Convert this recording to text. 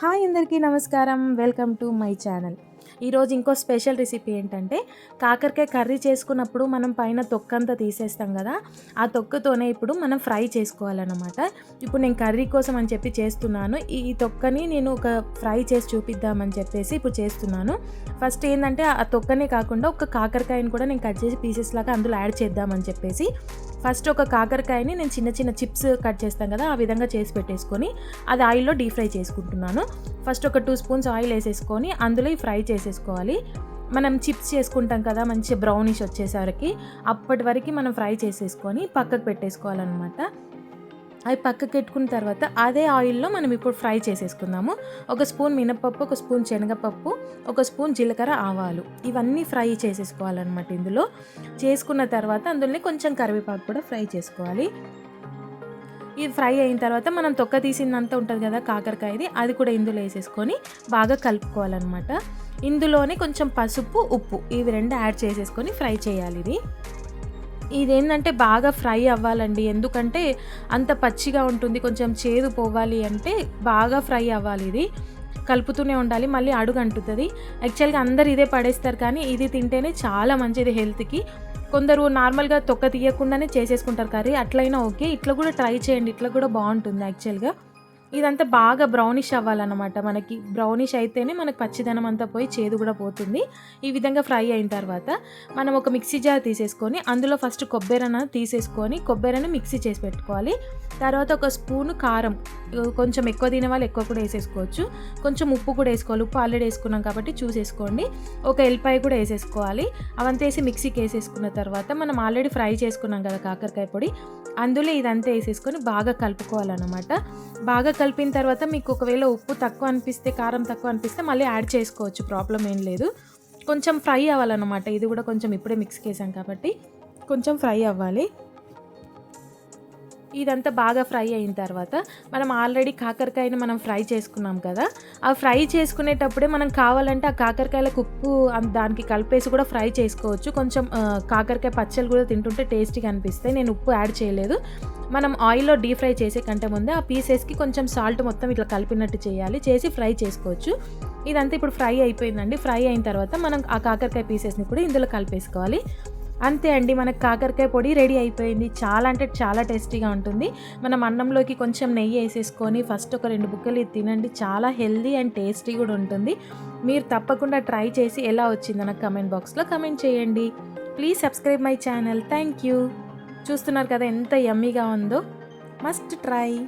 Hi అందరికీ నమస్కారం. Welcome to my channel. ఈరోజు ఇంకో స్పెషల్ రెసిపీ ఏంటంటే కాకరకాయ కర్రీ చేసుకున్నప్పుడు మనం పైన తొక్కంతా తీసేస్తాం కదా ఆ తొక్కతోనే ఇప్పుడు మనం ఫ్రై చేసుకోవాలన్నమాట. ఇప్పుడు నేను కర్రీ కోసం అని చెప్పి చేస్తున్నాను. ఈ తొక్కని నేను ఒక ఫ్రై చేసి చూపిద్దామని చెప్పేసి ఇప్పుడు చేస్తున్నాను. ఫస్ట్ ఏంటంటే ఆ తొక్కనే కాకుండా ఒక కాకరకాయని కూడా నేను కట్ చేసి పీసెస్ లాగా అందులో యాడ్ చేద్దామని చెప్పేసి ఫస్ట్ ఒక కాకరకాయని నేను చిన్న చిన్న చిప్స్ కట్ చేస్తాను కదా ఆ విధంగా చేసి పెట్టేసుకొని అది ఆయిల్లో డీప్ ఫ్రై చేసుకుంటున్నాను. ఫస్ట్ ఒక టూ స్పూన్స్ ఆయిల్ వేసేసుకొని అందులో ఈ ఫ్రై చేసేసుకోవాలి మనం చిప్స్ చేసుకుంటాం కదా మంచి బ్రౌనిష్ వచ్చేసరికి అప్పటి వరకు మనం ఫ్రై చేసేసుకొని పక్కకు పెట్టేసుకోవాలన్నమాట. అవి పక్కకు పెట్టుకున్న తర్వాత అదే ఆయిల్లో మనం ఇప్పుడు ఫ్రై చేసేసుకుందాము. ఒక స్పూన్ మినపప్పు ఒక స్పూన్ శనగపప్పు ఒక స్పూన్ జీలకర్ర ఆవాలు ఇవన్నీ ఫ్రై చేసేసుకోవాలన్నమాట ఇందులో. చేసుకున్న తర్వాత అందులో కొంచెం కరివేపాకు కూడా ఫ్రై చేసుకోవాలి. ఇది ఫ్రై అయిన తర్వాత మనం తొక్క తీసిందంతా ఉంటుంది కదా కాకరకాయది అది కూడా ఇందులో వేసేసుకొని బాగా కలుపుకోవాలన్నమాట. ఇందులోనే కొంచెం పసుపు ఉప్పు ఇవి రెండు యాడ్ చేసేసుకొని ఫ్రై చేయాలి ఇది. ఇదేంటంటే బాగా ఫ్రై అవ్వాలండి. ఎందుకంటే అంత పచ్చిగా ఉంటుంది కొంచెం చేదు పోవాలి అంటే బాగా ఫ్రై అవ్వాలి ఇది. కలుపుతూనే ఉండాలి మళ్ళీ అడుగు అంటుతుంది. యాక్చువల్గా అందరు ఇదే పడేస్తారు కానీ ఇది తింటేనే చాలా మంచిది హెల్త్కి. కొందరు నార్మల్గా తొక్క తీయకుండానే చేసేసుకుంటారు కర్రీ అట్లయినా ఓకే ఇట్లా కూడా ట్రై చేయండి ఇట్లా కూడా బాగుంటుంది యాక్చువల్గా. ఇదంతా బాగా బ్రౌనిష్ అవ్వాలన్నమాట. మనకి బ్రౌనిష్ అయితేనే మనకు పచ్చిదనం అంతా పోయి చేదు కూడా పోతుంది. ఈ విధంగా ఫ్రై అయిన తర్వాత మనం ఒక మిక్సీ జార్ తీసేసుకొని అందులో ఫస్ట్ కొబ్బరిన తీసేసుకొని కొబ్బరిని మిక్సీ చేసి పెట్టుకోవాలి. తర్వాత ఒక స్పూను కారం కొంచెం ఎక్కువ తినే వాళ్ళు ఎక్కువ కూడా వేసేసుకోవచ్చు. కొంచెం ఉప్పు కూడా వేసుకోవాలి. ఉప్పు ఆల్రెడీ వేసుకున్నాం కాబట్టి చూసేసుకోండి ఒక ఎల్లిపాయ కూడా వేసేసుకోవాలి. అవంతా వేసి మిక్సీకి వేసేసుకున్న తర్వాత మనం ఆల్రెడీ ఫ్రై చేసుకున్నాం కదా కాకరకాయ పొడి అందులో ఇదంతా వేసేసుకొని బాగా కలుపుకోవాలన్నమాట. బాగా కలిపిన తర్వాత మీకు ఒకవేళ ఉప్పు తక్కువ అనిపిస్తే కారం తక్కువ అనిపిస్తే మళ్ళీ యాడ్ చేసుకోవచ్చు. ప్రాబ్లం ఏం లేదు. కొంచెం ఫ్రై అవ్వాలన్నమాట. ఇది కూడా కొంచెం ఇప్పుడే మిక్స్ చేసాం కాబట్టి కొంచెం ఫ్రై అవ్వాలి. ఇదంతా బాగా ఫ్రై అయిన తర్వాత మనం ఆల్రెడీ కాకరకాయని మనం ఫ్రై చేసుకున్నాం కదా ఆ ఫ్రై చేసుకునేటప్పుడే మనం కావాలంటే ఆ కాకరకాయల ఉప్పు దానికి కలిపేసి కూడా ఫ్రై చేసుకోవచ్చు. కొంచెం కాకరకాయ పచ్చళ్ళు కూడా తింటుంటే టేస్టీగా అనిపిస్తాయి. నేను ఉప్పు యాడ్ చేయలేదు. మనం ఆయిల్లో డీప్ ఫ్రై చేసే కంటే ముందే ఆ పీసెస్కి కొంచెం సాల్ట్ మొత్తం ఇట్లా కలిపినట్టు చేయాలి. చేసి ఫ్రై చేసుకోవచ్చు. ఇదంతా ఇప్పుడు ఫ్రై అయిపోయిందండి. ఫ్రై అయిన తర్వాత మనం ఆ కాకరకాయ పీసెస్ని కూడా ఇందులో కలిపేసుకోవాలి. అంతే అండి మనకు కాకరకాయ పొడి రెడీ అయిపోయింది. చాలా అంటే చాలా టేస్టీగా ఉంటుంది. మనం అన్నంలోకి కొంచెం నెయ్యి వేసేసుకొని ఫస్ట్ ఒక రెండు బుక్కలు తినండి. చాలా హెల్దీ అండ్ టేస్టీ కూడా ఉంటుంది. మీరు తప్పకుండా ట్రై చేసి ఎలా వచ్చిందో నాకు కమెంట్ బాక్స్లో కమెంట్ చేయండి. Please subscribe my channel. Thank you. చూస్తున్నారు కదా ఎంత యమ్మీగా ఉందో. Must try.